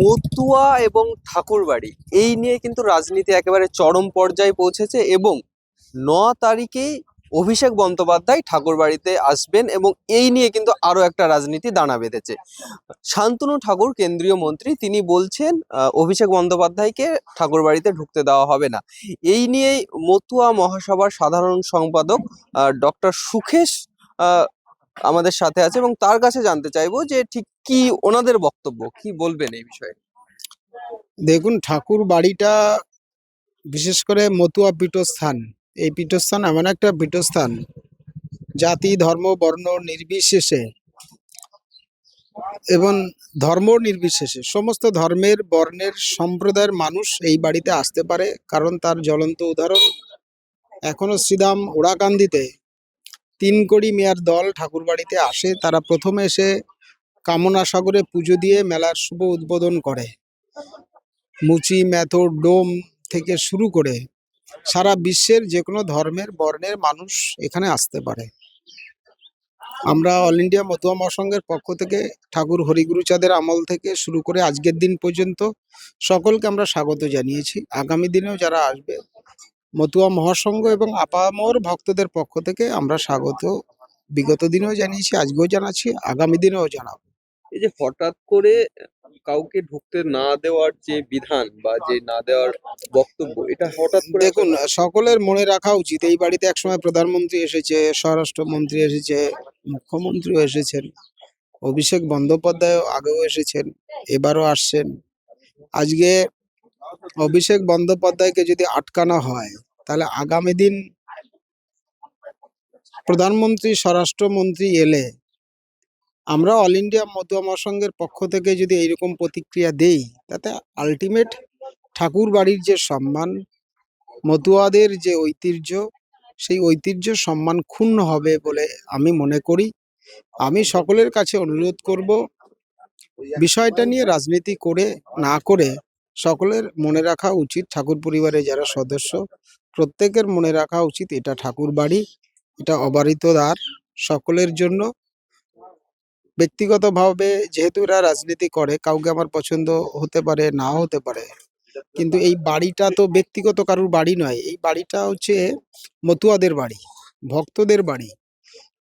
মতুয়া এবং ঠাকুরবাড়ি। এই নিয়ে কিন্তু রাজনীতি একেবারে চরম পর্যায়ে পৌঁছেছে এবং ন তারিখেই অভিষেক বন্দ্যোপাধ্যায় ঠাকুরবাড়িতে আসবেন এবং এই নিয়ে কিন্তু আরও একটা রাজনীতি দানা বেঁধেছে। শান্তনু ঠাকুর, কেন্দ্রীয় মন্ত্রী, তিনি বলছেন অভিষেক বন্দ্যোপাধ্যায়কে ঠাকুরবাড়িতে ঢুকতে দেওয়া হবে না। এই নিয়েই মতুয়া মহাসভার সাধারণ সম্পাদক ডক্টর সুখেশ আমাদের সাথে আছে এবং তার কাছে জানতে চাইব যে ঠিক কি ওনাদের বক্তব্য? কি বলবেন এই বিষয়ে? দেখুন, ঠাকুর বাড়িটা বিশেষ করে মতুয়া পীঠস্থান। এই পীঠস্থান এমন একটা পীঠস্থান, জাতি, ধর্ম, বর্ণ নির্বিশেষে এবং ধর্ম নির্বিশেষে। সমস্ত ধর্মের, বর্ণের, সম্প্রদায়ের মানুষ এই বাড়িতে আসতে পারে, কারণ তার জ্বলন্ত উদাহরণ, এখনও শ্রীদাম ওড়াকান্দিতে তিন কোটি মেয়ার দল ঠাকুর বাড়িতে আসে। তারা প্রথমে এসে কামনা সাগরে পুজো দিয়ে মেলার শুভ উদ্বোধন করে। মুচি মেথর ডোম থেকে শুরু করে সারা বিশ্বের যে কোনো ধর্মের, বর্ণের মানুষ এখানে আসতে পারে। আমরা অল ইন্ডিয়া মতুয়া মহাসংঘের পক্ষ থেকে ঠাকুর হরিগুরুচাঁদের আমল থেকে শুরু করে আজকের দিন পর্যন্ত সকলকে আমরা স্বাগত জানিয়েছি। আগামী দিনেও যারা আসবে মতুয়া মহাসংঘ এবং আপামর ভক্তদের পক্ষ থেকে আমরা স্বাগত। বিগত দিনেও জানিয়েছি আজকেও জানাচ্ছি আগামী দিনেও জানাব। এই যে হঠাৎ করে কাউকে ঢুকতে না দেওয়ার যে বিধান বা যে না দেওয়ার বক্তব্য এটা হঠাৎ করে দেখুন সকলের মনে রাখা উচিত। এই বাড়িতে একসময় প্রধানমন্ত্রী এসেছে স্বরাষ্ট্রমন্ত্রী এসেছে মুখ্যমন্ত্রীও এসেছেন অভিষেক বন্দ্যোপাধ্যায় আগেও এসেছেন এবারও আসছেন। আজকে অভিষেক বন্দ্যোপাধ্যায়কে যদি আটকানো হয়, তাহলে আগামী দিন প্রধানমন্ত্রী, স্বরাষ্ট্রমন্ত্রী এলে আমরা অল ইন্ডিয়া মতুয়া মহাসংঘের পক্ষ থেকে যদি এইরকম প্রতিক্রিয়া দেই, তাতে আলটিমেট ঠাকুর বাড়ির যে সম্মান মতুয়াদের যে ঐতিহ্য, সেই ঐতিহ্য সম্মান ক্ষুণ্ণ হবে বলে আমি মনে করি। আমি সকলের কাছে অনুরোধ করব, বিষয়টা নিয়ে রাজনীতি করে, না করে সকলের মনে রাখা উচিত ঠাকুর পরিবারের যারা সদস্য প্রত্যেকের মনে রাখা উচিত এটা ঠাকুর বাড়ি এটা অবারিত দ্বার সকলের জন্য। ব্যক্তিগতভাবে যেহেতু এরা রাজনীতি করে কাউকে আমার পছন্দ হতে পারে নাও হতে পারে কিন্তু এই বাড়িটা তো ব্যক্তিগত কারুর বাড়ি নয় এই বাড়িটা হচ্ছে মতুয়াদের বাড়ি ভক্তদের বাড়ি।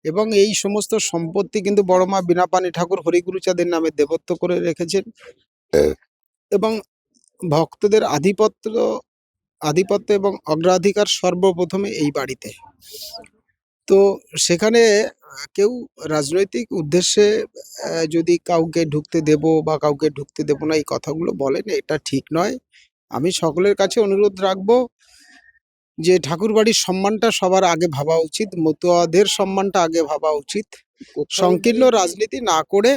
এবং এই সমস্ত সম্পত্তি কিন্তু বড় মা বিনাপানি ঠাকুর হরিগুরুচাঁদের নামে দেবত্ব করে রেখেছেন। এবং ভক্তদের আধিপত্য আধিপত্য এবং অগ্রাধিকার সর্বপ্রথমে এই বাড়িতে। তো সেখানে কেউ রাজনৈতিক উদ্দেশ্যে যদি কাউকে ঢুকতে দেব বা কাউকে ঢুকতে দেব না এই কথাগুলো বলেন এটা ঠিক নয়। আমি সকলের কাছে অনুরোধ রাখব যে ঠাকুর বাড়ির সম্মানটা সবার আগে ভাবা উচিত মতুয়াদের সম্মানটা আগে ভাবা উচিত। সংকীর্ণ রাজনীতি না করে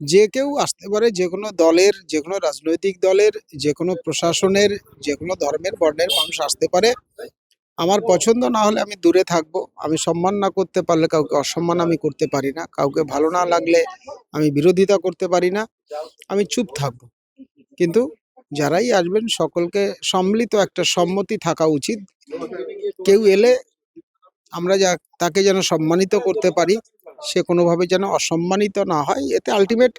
যে কেউ আসতে পারে যে কোনো দলের যে কোনো রাজনৈতিক দলের যে কোনো প্রশাসনের যে কোনো ধর্মের, বর্ণের মানুষ আসতে পারে। আমার পছন্দ না হলে আমি দূরে থাকব। আমি সম্মান না করতে পারলে কাউকে অসম্মান আমি করতে পারি না। কাউকে ভালো না লাগলে আমি বিরোধিতা করতে পারি না। আমি চুপ থাকব। কিন্তু যারাই আসবেন, সকলকে সম্মিলিত একটা সম্মতি থাকা উচিত। কেউ এলে আমরা যা, তাকে যেন সম্মানিত করতে পারি। সে কোনোভাবে যেন অসম্মানিত না হয়। এতে আলটিমেট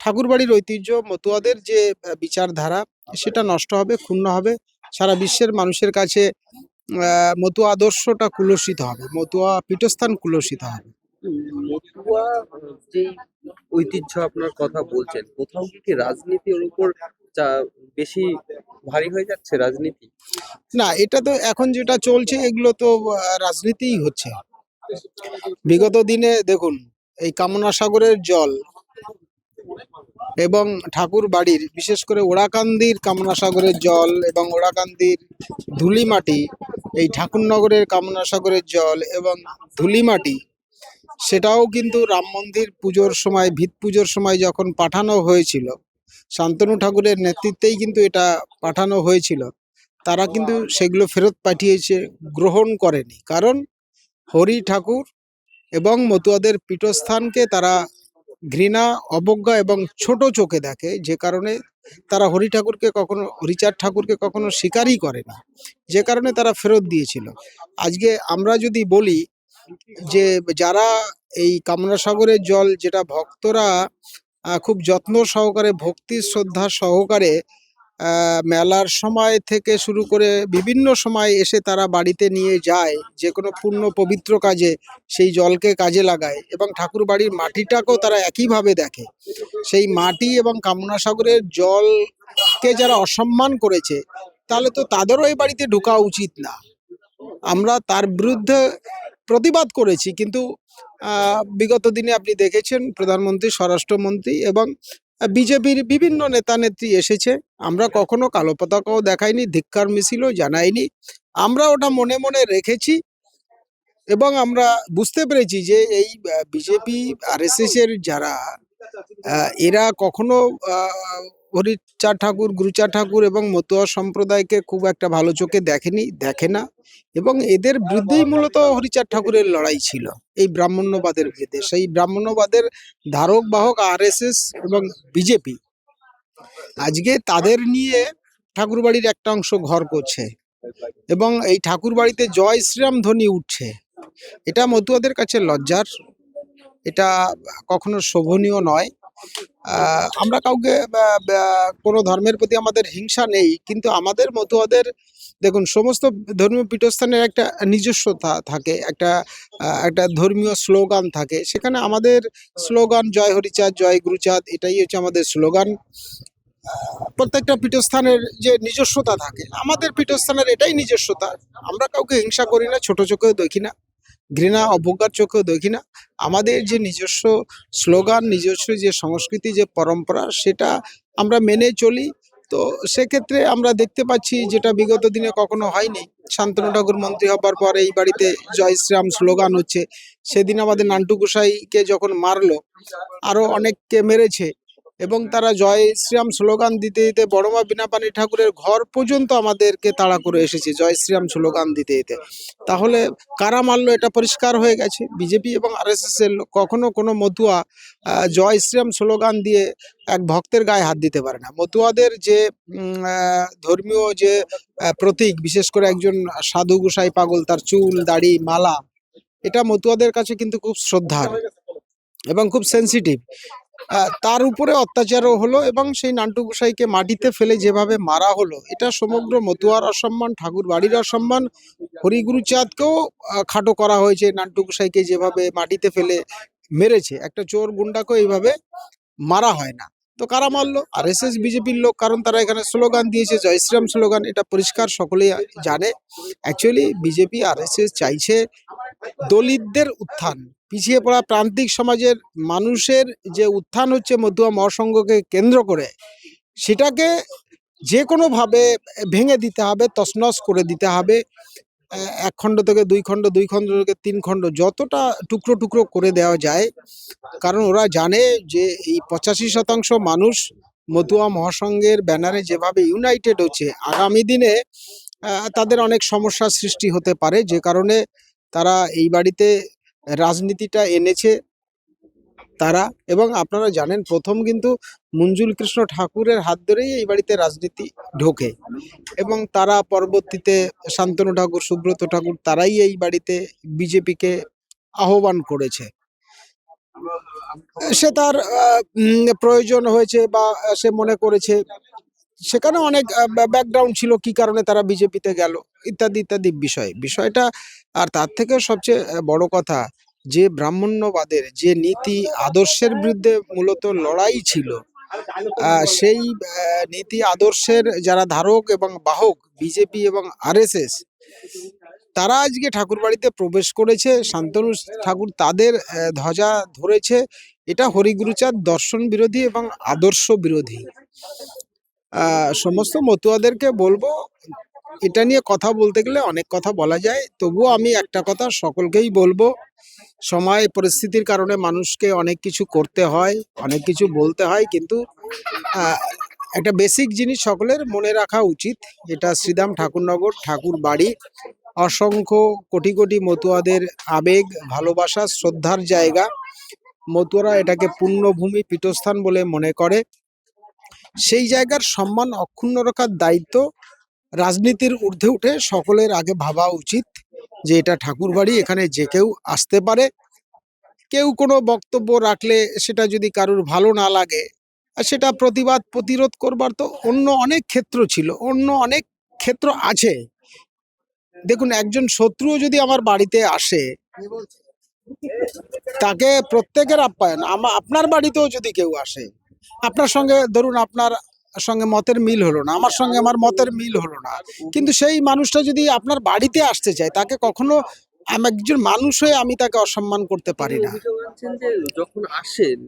ঠাকুরবাড়ির ঐতিহ্য মতুয়াদের যে বিচারধারা সেটা নষ্ট হবে ক্ষুণ্ণ হবে। সারা বিশ্বের মানুষের কাছে মতুয়া আদর্শটা কুলসিত হবে মতুয়া পীঠস্থান কুলসিত হবে। মতুয়া যে ঐতিহ্য আপনার কথা বলছেন কোথাও কি রাজনীতির উপর বেশি ভারী হয়ে যাচ্ছে রাজনীতি? না এটা তো এখন যেটা চলছে এগুলো তো রাজনীতিই হচ্ছে। বিগত দিনে দেখুন, এই কামনা সাগরের জল এবং ঠাকুর বাড়ির, বিশেষ করে ওড়াকান্দির কামনা সাগরের জল এবং ওড়াকান্দির ধুলিমাটি, এই ঠাকুরনগরের কামনা সাগরের জল এবং ধুলিমাটি, সেটাও কিন্তু রাম মন্দির পুজোর সময়, ভিত পুজোর সময় যখন পাঠানো হয়েছিল, শান্তনু ঠাকুরের নেতৃত্বেই কিন্তু এটা পাঠানো হয়েছিল। তারা কিন্তু সেগুলো ফেরত পাঠিয়েছে, গ্রহণ করেনি। কারণ হরি ঠাকুর এবং মতুয়াদের পীঠস্থানকে তারা ঘৃণা, অবজ্ঞা এবং ছোট চোখে দেখে। যে কারণে তারা হরি ঠাকুরকে কখনো হরিচাঁদ ঠাকুরকে কখনো স্বীকারই করেনি যে কারণে তারা ফেরত দিয়েছিল। আজকে আমরা যদি বলি যে যারা এই কামনা সাগরের জল, যেটা ভক্তরা খুব যত্ন সহকারে, ভক্তি শ্রদ্ধা সহকারে মেলার সময় থেকে শুরু করে বিভিন্ন সময় এসে তারা বাড়িতে নিয়ে যায় যে কোনো পূর্ণ পবিত্র কাজে, সেই জলকে কাজে লাগায় এবং ঠাকুর বাড়ির মাটিটাকেও তারা একইভাবে দেখে। সেই মাটি এবং কামনা সাগরের জলকে যারা অসম্মান করেছে, তাহলে তো তাদেরও এই বাড়িতে ঢোকা উচিত না। আমরা তার বিরুদ্ধে প্রতিবাদ করেছি, কিন্তু বিগত দিনে আপনি দেখেছেন প্রধানমন্ত্রী, স্বরাষ্ট্রমন্ত্রী এবং বিজেপির বিভিন্ন নেতা নেত্রী এসেছে। আমরা কখনো কালো পতাকাও দেখাইনি ধিক্কার মিছিলও জানাইনি। আমরা ওটা মনে মনে রেখেছি এবং আমরা বুঝতে পেরেছি যে এই বিজেপি আর এর যারা এরা কখনো আহ, হরিচাঁদ ঠাকুর গুরুচার ঠাকুর এবং মতুয়া সম্প্রদায়কে খুব একটা ভালো চোখে দেখেনি দেখে না। এবং এদের বিরুদ্ধেই মূলত হরিচার ঠাকুরের লড়াই ছিল এই ব্রাহ্মণ্যবাদের বিরুদ্ধে। সেই ব্রাহ্মণ্যবাদের ধারক বাহক আরএসএস এবং বিজেপি আজকে তাদের নিয়ে ঠাকুরবাড়ির একটা অংশ ঘর করছে এবং এই ঠাকুরবাড়িতে জয় শ্রীরাম ধ্বনি উঠছে। এটা মতুয়াদের কাছে লজ্জার এটা কখনো শোভনীয় নয়। আমরা কাউকে কোনো ধর্মের প্রতি আমাদের হিংসা নেই, কিন্তু আমাদের মতুয়াদের, দেখুন, সমস্ত ধর্মীয় পীঠস্থানের একটা নিজস্বতা থাকে, একটা একটা ধর্মীয় স্লোগান থাকে। সেখানে আমাদের স্লোগান, জয় হরিচাঁদ, জয় গুরুচাঁদ, এটাই হচ্ছে আমাদের স্লোগান। প্রত্যেকটা পীঠস্থানের যে নিজস্বতা থাকে, আমাদের পীঠস্থানের এটাই নিজস্বতা। আমরা কাউকে হিংসা করি না, ছোট চোখেও দেখি না। ঘৃণা, অবজ্ঞার চোখেও দেখি না। আমাদের যে নিজস্ব স্লোগান, নিজস্ব যে সংস্কৃতি, যে পরম্পরা, সেটা আমরা মেনে চলি। তো সেক্ষেত্রে আমরা দেখতে পাচ্ছি যেটা বিগত দিনে কখনো হয়নি। শান্তনু ঠাকুর মন্ত্রী হবার পর এই বাড়িতে জয় শ্রীরাম স্লোগান হচ্ছে। সেদিন আমাদের নান্টু গোসাইকে যখন মারলো, আরও অনেককে মেরেছে। এবং তারা জয় শ্রীরাম স্লোগান দিতে দিতে বড়মা বিনাপানি ঠাকুরের ঘর পর্যন্ত আমাদেরকে তাড়া করে এসেছে, জয় শ্রীরাম স্লোগান দিতে দিতে। তাহলে কারা মারলো এটা পরিষ্কার হয়ে গেছে, বিজেপি এবং আরএসএস এর কখনো কোনো মতুয়া জয় শ্রীরাম স্লোগান দিয়ে এক ভক্তের গায়ে হাত দিতে পারে না। মতুয়াদের যে ধর্মীয় যে প্রতীক, বিশেষ করে একজন সাধু গোসাই পাগল, তার চুল, দাড়ি, মালা, এটা মতুয়াদের কাছে কিন্তু খুব শ্রদ্ধার এবং খুব সেনসিটিভ তার উপরে অত্যাচারও হলো এবং সেই নান্টু গোসাইকে মাটিতে ফেলে যেভাবে মারা হলো, এটা সমগ্র মতুয়ার অসম্মান, ঠাকুর বাড়ির অসম্মান হরিগুরুচাঁদকেও খাটো করা হয়েছে নান্টু গোসাইকে যেভাবে মাটিতে ফেলে মেরেছে। একটা চোর গুন্ডাকেও এইভাবে মারা হয় না। তো কারা মারলো? আর এস এস বিজেপির লোক, কারণ তারা এখানে স্লোগান দিয়েছে, জয় শ্রীরাম স্লোগান, এটা পরিষ্কার সকলেই জানে। অ্যাকচুয়ালি বিজেপি আর এস এস চাইছে দলিতদের উত্থান। পিছিয়ে পড়া প্রান্তিক সমাজের মানুষের যে উত্থান হচ্ছে মতুয়া মহাসংঘকে কেন্দ্র করে, সেটাকে যে কোনোভাবে ভেঙে দিতে হবে, তছনছ করে দিতে হবে। এক খণ্ড থেকে দুই খণ্ড দুই খণ্ড থেকে তিন খণ্ড, যতটা টুকরো টুকরো করে দেওয়া যায়, কারণ ওরা জানে যে এই পঁচাশি শতাংশ মানুষ মতুয়া মহাসংঘের ব্যানারে যেভাবে ইউনাইটেড হচ্ছে, আগামী দিনে তাদের অনেক সমস্যার সৃষ্টি হতে পারে, যে কারণে তারা এই বাড়িতে রাজনীতিটা এনেছে তারা এবং আপনারা জানেন প্রথম কিন্তু মঞ্জুল কৃষ্ণ ঠাকুরের হাত ধরেই এই বাড়িতে রাজনীতি ঢোকে। এবং তারা পরবর্তীতে শান্তনু ঠাকুর, সুব্রত ঠাকুর তারাই এই বাড়িতে বিজেপিকে আহ্বান করেছে। সে তার প্রয়োজন হয়েছে বা সে মনে করেছে, সেখানে অনেক ব্যাকগ্রাউন্ড ছিল কি কারণে তারা বিজেপিতে গেল, ইত্যাদি ইত্যাদি বিষয়। বিষয়টা আর তার থেকে সবচেয়ে বড় কথা যে ব্রাহ্মণ্যবাদের যে নীতি আদর্শের বিরুদ্ধে মূলত লড়াই ছিল সেই নীতি আদর্শের যারা ধারক এবং বাহক, বিজেপি এবং আরএসএস, তারা আজকে ঠাকুর বাড়িতে প্রবেশ করেছে। শান্তনু ঠাকুর তাদের ধ্বজা ধরেছে। এটা হরিগুরুচাঁদ দর্শন বিরোধী এবং আদর্শ বিরোধী। সমস্ত মতুয়াদেরকে বলব, এটা নিয়ে কথা বলতে গেলে অনেক কথা বলা যায়। তবুও আমি একটা কথা সকলকেই বলব সময়, পরিস্থিতির কারণে মানুষকে অনেক কিছু করতে হয়, অনেক কিছু বলতে হয়, কিন্তু একটা বেসিক জিনিস সকলের মনে রাখা উচিত। এটা শ্রীদাম ঠাকুরনগর ঠাকুর বাড়ি অসংখ্য কোটি কোটি মতুয়াদের আবেগ, ভালোবাসা, শ্রদ্ধার জায়গা। মতুয়ারা এটাকে পূর্ণভূমি পীঠস্থান বলে মনে করে। সেই জায়গার সম্মান অক্ষুণ্ণ রাখার দায়িত্ব রাজনীতির ঊর্ধ্বে উঠে সকলের আগে ভাবা উচিত। যে এটা ঠাকুর বাড়ি এখানে যে কেউ আসতে পারে। কেউ কোনো বক্তব্য রাখলে সেটা যদি কারুর ভালো না লাগে, আর সেটা প্রতিবাদ প্রতিরোধ করবার তো অন্য অনেক ক্ষেত্র ছিল, অন্য অনেক ক্ষেত্র আছে। দেখুন, একজন শত্রুও যদি আমার বাড়িতে আসে, তাকে প্রত্যেকের আপ্যায়ন আপনার বাড়িতেও যদি কেউ আসে, আপনার সঙ্গে ধরুন আপনার সঙ্গে মতের মিল হলো না আমার সঙ্গে আমার মতের মিল হলো না। কিন্তু সেই মানুষটা যদি আপনার বাড়িতে আসতে চায় তাকে কখনো আমি একজন মানুষ হয়ে আমি তাকে অসম্মান করতে পারি না। যখন আসেন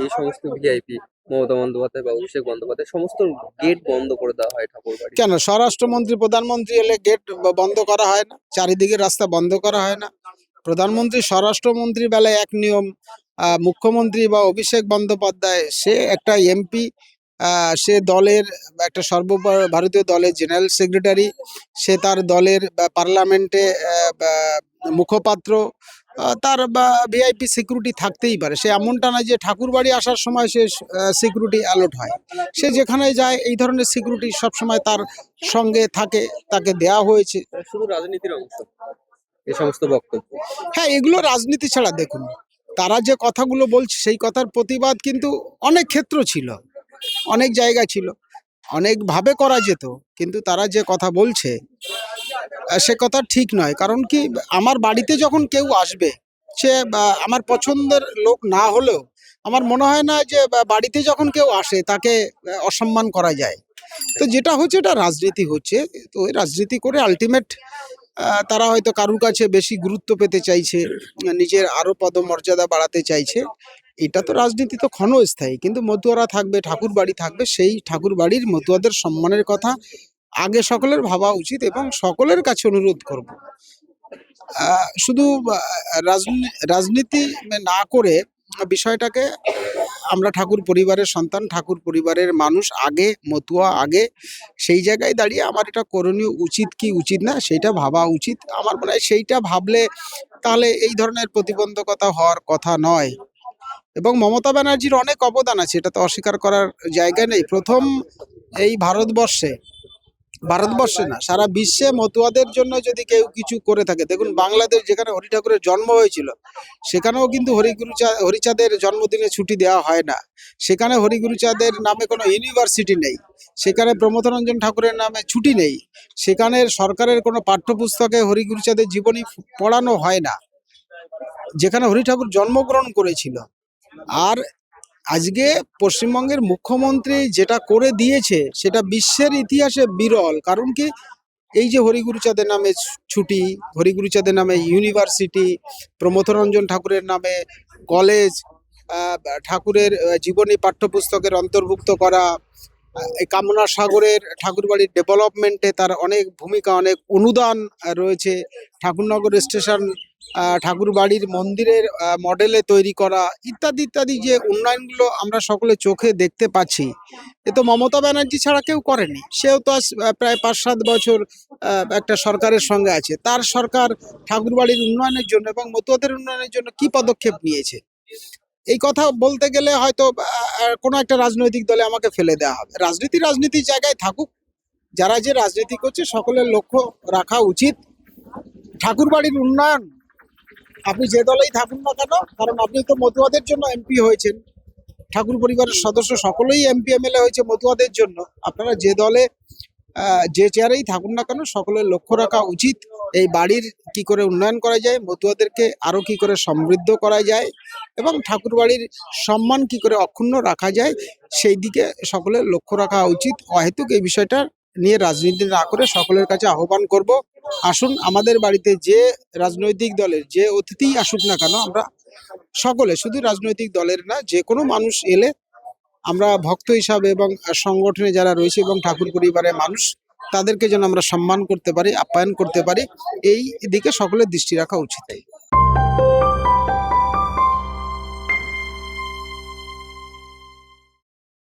এই সমস্ত ভিআইপি মমতা বন্দ্যোপাধ্যায় বা অভিষেক বন্দ্যোপাধ্যায় সমস্ত গেট বন্ধ করে দেওয়া হয় ঠাকুর বাড়ি কেন? স্বরাষ্ট্রমন্ত্রী প্রধানমন্ত্রী এলে গেট বন্ধ করা হয় না? চারিদিকে রাস্তা বন্ধ করা হয় না? প্রধানমন্ত্রী স্বরাষ্ট্রমন্ত্রীর বেলায় এক নিয়ম আহ, মুখ্যমন্ত্রী বা অভিষেক বন্দ্যোপাধ্যায় সে একটা এমপি সে দলের একটা সর্ব ভারতীয় দলের জেনারেল সেক্রেটারি সে তার দলের বা পার্লামেন্টে মুখপাত্র তার বা ভিআইপি সিকিউরিটি থাকতেই পারে। সে এমনটা না যে ঠাকুরবাড়ি আসার সময় সে সিকিউরিটি অ্যালোট হয়। সে যেখানে যায় এই ধরনের সিকিউরিটি সবসময় তার সঙ্গে থাকে তাকে দেয়া হয়েছে। শুধু রাজনীতির অংশ? এই সমস্ত বক্তব্য? হ্যাঁ এগুলো রাজনীতি ছাড়া দেখুন। তারা যে কথাগুলো বলছে সেই কথার প্রতিবাদ কিন্তু অনেক ক্ষেত্র ছিল। অনেক জায়গা ছিল। অনেকভাবে করা যেত, কিন্তু তারা যে কথা বলছে সে কথা ঠিক নয়। কারণ কি, আমার বাড়িতে যখন কেউ আসবে, সে আমার পছন্দের লোক না হলেও, আমার মনে হয় না যে বাড়িতে যখন কেউ আসে, তাকে অসম্মান করা যায়। তো যেটা হচ্ছে, এটা রাজনীতি হচ্ছে। তো ওই রাজনীতি করে আলটিমেট তারা হয়তো কারুর কাছে বেশি গুরুত্ব পেতে চাইছে, নিজের আরও পদমর্যাদা বাড়াতে চাইছে। এটা তো রাজনীতি তো ক্ষণস্থায়ী। কিন্তু মতুয়ারা থাকবে, ঠাকুর বাড়ি থাকবে, সেই ঠাকুর বাড়ির মতুয়াদের সম্মানের কথা আগে সকলের ভাবা উচিত এবং সকলের কাছে অনুরোধ করব। শুধু রাজনীতি না করে বিষয়টাকে আমরা ঠাকুর পরিবারের সন্তান, ঠাকুর পরিবারের মানুষ আগে, মতুয়া আগে, সেই জায়গায় দাঁড়িয়ে আমার এটা করণীয় উচিত কি উচিত না সেটা ভাবা উচিত। আমার মনে হয় সেইটা ভাবলে তাহলে এই ধরনের প্রতিবন্ধকতা হওয়ার কথা নয়। এবং মমতা ব্যানার্জির অনেক অবদান আছে, এটা তো অস্বীকার করার জায়গা নেই। প্রথম এই ভারতবর্ষে ভারতবর্ষে না, সারা বিশ্বে মতুয়াদের জন্য যদি কেউ কিছু করে থাকে, দেখুন বাংলাদেশ যেখানে হরি ঠাকুরের জন্ম হয়েছিল, সেখানেও কিন্তু হরিগুরুচাঁদ হরিচাঁদের জন্মদিনে ছুটি দেওয়া হয় না। সেখানে হরিগুরুচাঁদের নামে কোনো ইউনিভার্সিটি নেই, সেখানে প্রমথরঞ্জন ঠাকুরের নামে ছুটি নেই সেখানের সরকারের কোনো পাঠ্যপুস্তকে হরিগুরুচাঁদের জীবনী পড়ানো হয় না। যেখানে হরি ঠাকুর জন্মগ্রহণ করেছিল আর আজকে পশ্চিমবঙ্গের মুখ্যমন্ত্রী যেটা করে দিয়েছে, সেটা বিশ্বের ইতিহাসে বিরল। কারণ কি? এই যে হরিগুরুচাঁদের নামে ছুটি হরিগুরুচাঁদের নামে ইউনিভার্সিটি প্রমথরঞ্জন ঠাকুরের নামে কলেজ ঠাকুরের জীবনী পাঠ্যপুস্তকের অন্তর্ভুক্ত করা এই কামনা সাগরের ঠাকুরবাড়ির ডেভেলপমেন্টে তার অনেক ভূমিকা, অনেক অনুদান রয়েছে। ঠাকুরনগর স্টেশন আহ, ঠাকুরবাড়ির মন্দিরের মডেলে তৈরি করা ইত্যাদি ইত্যাদি যে উন্নয়নগুলো আমরা সকলে চোখে দেখতে পাচ্ছি এ তো মমতা ব্যানার্জি ছাড়া কেউ করেনি। সেও তো প্রায় পাঁচ সাত বছর একটা সরকারের সঙ্গে আছে। তার সরকার ঠাকুর বাড়ির উন্নয়নের জন্য এবং মতুয়াদের উন্নয়নের জন্য কি পদক্ষেপ নিয়েছে? এই কথা বলতে গেলে হয়তো কোনো একটা রাজনৈতিক দলে আমাকে ফেলে দেওয়া হবে। রাজনীতি রাজনীতির জায়গায় থাকুক। যারা যে রাজনীতি করছে সকলের লক্ষ্য রাখা উচিত। ঠাকুর বাড়ির উন্নয়ন আপনি যে দলেই থাকুন না কেন, কারণ আপনি তো মতুয়াদের জন্য এমপি হয়েছেন। ঠাকুর পরিবারের সদস্য সকলেই এমপি এমএলএ হয়েছে মতুয়াদের জন্য। আপনারা যে দলে যে চেয়ারেই থাকুন না কেন সকলের লক্ষ্য রাখা উচিত। এই বাড়ির কি করে উন্নয়ন করা যায়, মতুয়াদেরকে আরও কি করে সমৃদ্ধ করা যায়, এবং ঠাকুর বাড়ির সম্মান কি করে অক্ষুণ্ণ রাখা যায়, সেই দিকে সকলের লক্ষ্য রাখা উচিত। অহেতুক এই বিষয়টা নিয়ে রাজনীতি না করে সকলের কাছে আহ্বান করব। আসুন, আমাদের বাড়িতে যে রাজনৈতিক দলের যে অতিথি আসুক না কেন, আমরা সকলে, শুধু রাজনৈতিক দলের না, যে কোনো মানুষ এলে আমরা ভক্ত হিসাবে এবং সংগঠনে যারা রয়েছে এবং ঠাকুর পরিবারের মানুষ, তাদেরকে যেন আমরা সম্মান করতে পারি, আপ্যায়ন করতে পারি, এই দিকে সকলের দৃষ্টি রাখা উচিত।